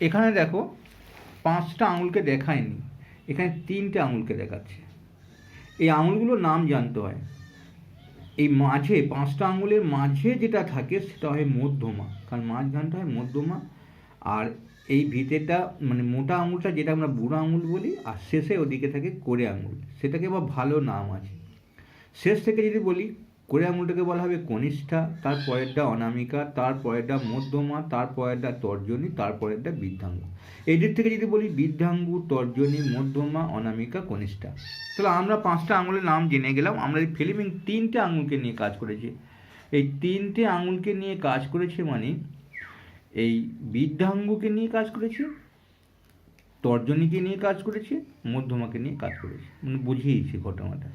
এখানে দেখো পাঁচটা আঙুলকে দেখায়নি, এখানে তিনটে আঙুলকে দেখাচ্ছে। এই আঙুলগুলোর নাম জানতে হয়। এই মাঝে, পাঁচটা আঙুলের মাঝে যেটা থাকে সেটা হয় মধ্যমা, কারণ মাঝখানটা হয় মধ্যমা, আর এই ভিতরটা মানে মোটা আঙুলটা যেটা আমরা বুড়ো আঙুল বলি, আর শেষে ওদিকে থাকে কোড়ে আঙুল। সেটাকে আবার ভালো নাম আছে। শেষ থেকে যদি বলি কোড়ে আঙুলটাকে বলা হবে কনিষ্ঠা, তার পরেরটা অনামিকা, তার পরেরটা মধ্যমা, তার পরেরটা তর্জনী, তার পরেরটা বৃদ্ধাঙ্গ। এই দিক থেকে যদি বলি বৃদ্ধাঙ্গু, তর্জনী, মধ্যমা, অনামিকা, কনিষ্ঠা, তাহলে আমরা পাঁচটা আঙুলের নাম জেনে গেলাম। আমরা এই ফিল্মিং তিনটে আঙুলকে নিয়ে কাজ করেছি। এই তিনটে আঙুলকে নিয়ে কাজ করেছে মানে এই বৃদ্ধাঙ্গকে নিয়ে কাজ করেছে, তর্জনীকে নিয়ে কাজ করেছে, মধ্যমাকে নিয়ে কাজ করেছে। মানে বুঝিয়েছি ঘটনাটা।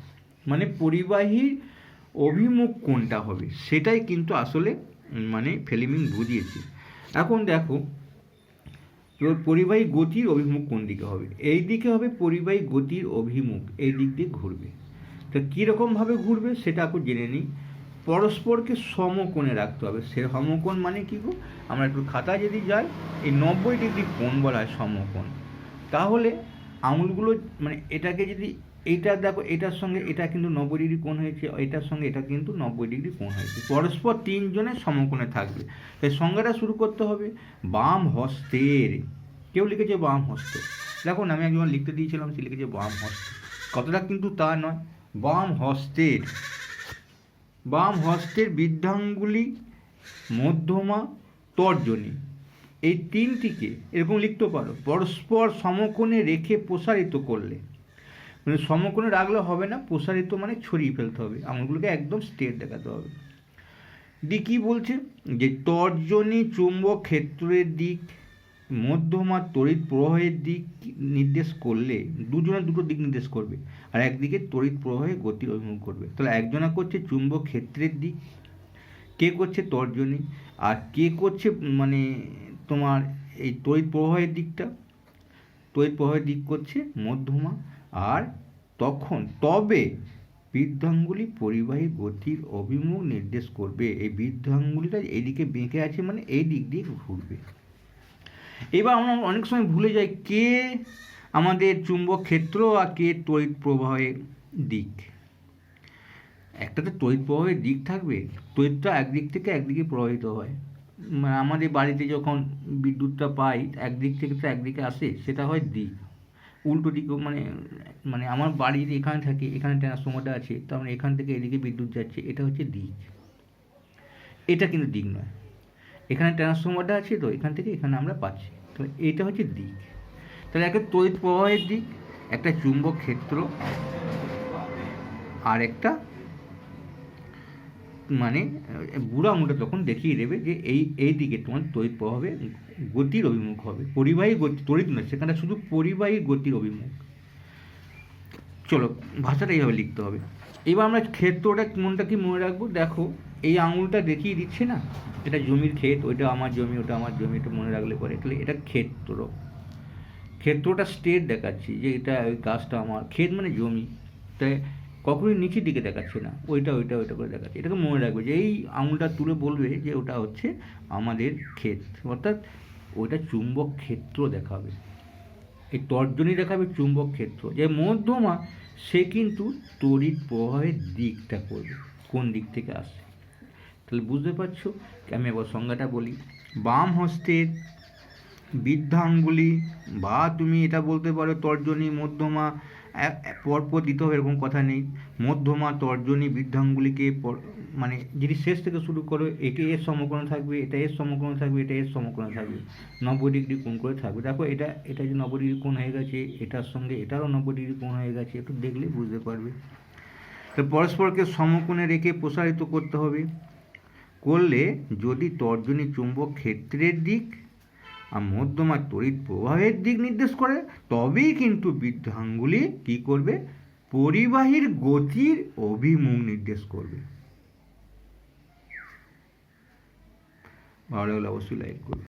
মানে পরিবাহীর অভিমুখ কোনটা হবে? সেটাই কিন্তু আসলে মানে ফিল্মিং বুঝিয়েছে। এখন দেখো, এবার পরিবাহী গতির অভিমুখ কোন দিকে হবে? এই দিকে হবে পরিবাহী গতির অভিমুখ, এই দিক দিয়ে ঘুরবে। তো কীরকমভাবে ঘুরবে সেটা এখন জেনে নিই। পরস্পরকে সমকোণে রাখতে হবে। সে সমকোণ মানে কী গো? আমরা একটু খাতা যদি যাই, এই নব্বই ডিগ্রি কোণ বলা হয় সমকোণ। তাহলে আঙুলগুলো মানে এটাকে যদি এইটা দেখো, এটার সঙ্গে এটা কিন্তু নব্বই ডিগ্রি কোণ হয়েছে, এটার সঙ্গে এটা কিন্তু নব্বই ডিগ্রি কোণ হয়েছে। পরস্পর তিনজনের সমকোণে থাকবে। তাই সংজ্ঞাটা শুরু করতে হবে, বাম হস্তের। কেউ লিখেছে বাম হস্ত। দেখুন আমি একজন লিখতে দিয়েছিলাম, সে লিখেছে বাম হস্ত। কতটা কিন্তু তা নয়, বাম হস্তের। বাম হস্তের বৃদ্ধাঙ্গুলি মধ্যমা তর্জনী। এই তিনটিকে এরকম লিখতে পারো, পরস্পর সমকোণে রেখে প্রসারিত করলে। মানে সমকোণে রাখলে হবে না, প্রসারিত মানে ছড়িয়ে ফেলতে হবে। আঙুলগুলোকে একদম স্ট্রেট দেখাতে হবে। দি কী বলছে? যে তর্জনী চুম্বক ক্ষেত্রের দিক, মধ্যমা তড়িৎ প্রবাহের দিক নির্দেশ করলে দুজনে দুটো দিক নির্দেশ করবে। আর একদিকে তড়িৎ প্রবাহে গতির অভিমুখ করবে। তাহলে একজনা করছে চুম্বক ক্ষেত্রের দিক, কে করছে তর্জনী, আর কে করছে মানে তোমার এই তড়িৎ প্রবাহের দিকটা? তড়িৎ প্রবাহের দিক করছে মধ্যমা আর তখন তবে বৃদ্ধাঙ্গুলি পরিবাহী গতির অভিমুখ নির্দেশ করবে। এই বৃদ্ধাঙ্গুলিটা এইদিকে বেঁকে আছে মানে এই দিক দিয়ে ঘুরবে। এবার আমরা অনেক সময় ভুলে যাই কে আমাদের চুম্বক ক্ষেত্র আর কে তড়িৎ প্রবাহের দিক। একটাতে তড়িৎ প্রবাহের দিক থাকবে, তড়িৎটা একদিক থেকে একদিকে প্রবাহিত হয়। মানে আমাদের বাড়িতে যখন বিদ্যুৎটা পাই, একদিক থেকে তো একদিকে আসে, সেটা হয় দিক। উল্টো দিকেও মানে মানে আমার বাড়ির এখানে থাকে, এখানে ট্রান্সফর্মারটা আছে তার মানে এখান থেকে এদিকে বিদ্যুৎ যাচ্ছে, এটা হচ্ছে দিক। এটা কিন্তু দিক নয়। এখানে ট্রান্সফর্মারটা আছে তো, এখান থেকে এখানে আমরা পাচ্ছি। তো এটা হচ্ছে দিক। তাহলে একটা তড়িৎ প্রবাহের দিক, একটা চুম্বক ক্ষেত্র, আর একটা মানে বুড়ো আঙুলটা তখন দেখিয়ে দেবে যে এই এই দিকে তোমার তড়িৎ প্রভাবে গতির অভিমুখ হবে। পরিবাহী গতি, তড়িৎ নয়, সেখানে শুধু পরিবাহী গতির অভিমুখ। চলো, ভাষাটা এইভাবে লিখতে হবে। এবার আমরা ক্ষেত্রটা কোনটা কি মনে রাখব? দেখো, এই আঙুলটা দেখিয়ে দিচ্ছে না? এটা জমির ক্ষেত, ওইটা আমার জমি, ওটা আমার জমি এটা মনে রাখলে পরে। তাহলে এটা ক্ষেত্র। ক্ষেত্রটা স্টেট দেখাচ্ছি, যে এটা, ওই গাছটা আমার। ক্ষেত মানে জমি। তাই কখনোই নিচের দিকে দেখাচ্ছে না। ওইটা ওইটা ওইটা করে দেখাচ্ছে। এটাকে মনে রাখবে যে এই আঙুলটা তুলে বলবে যে ওটা হচ্ছে আমাদের ক্ষেত। অর্থাৎ ওইটা চুম্বক ক্ষেত্র দেখাবে। এই তর্জনী দেখাবে চুম্বক ক্ষেত্র। যে মধ্যমা, সে কিন্তু তড়িৎ প্রবাহের দিকটা করবে, কোন দিক থেকে আসে তাহলে বুঝতে পারছ? আমি আবার সংজ্ঞাটা বলি। বাম হস্তের বৃদ্ধাঙ্গুলি, বা তুমি এটা বলতে পারো তর্জনী, মধ্যমা পরপর দিতে হবে এরকম কথা নেই। মধ্যমা, তর্জনী, বৃদ্ধাঙ্গুলিকে মানে যদি শেষ থেকে শুরু করো একে এর সমকোণে থাকবে, এটা এর সমকোণে থাকবে, এটা এর সমকোণে থাকবে। নব্বই ডিগ্রি কোণ করে থাকবে। দেখো, এটা এটা যে নব্বই ডিগ্রি কোণ হয়ে গেছে, এটার সঙ্গে এটারও নব্বই ডিগ্রি কোণ হয়ে গেছে, একটু দেখলে বুঝতে পারবে। তো পরস্পরকে সমকোণে রেখে প্রসারিত করতে হবে। করলে যদি তর্জনী চুম্বক ক্ষেত্রের দিক আর মধ্যমা তড়িৎ প্রবাহের দিক নির্দেশ করে, তবেই কিন্তু বৃদ্ধাঙ্গুলি কি করবে? পরিবাহীর গতির অভিমুখ নির্দেশ করবে। ভালো লাগলে অবশ্যই লাইক করবে।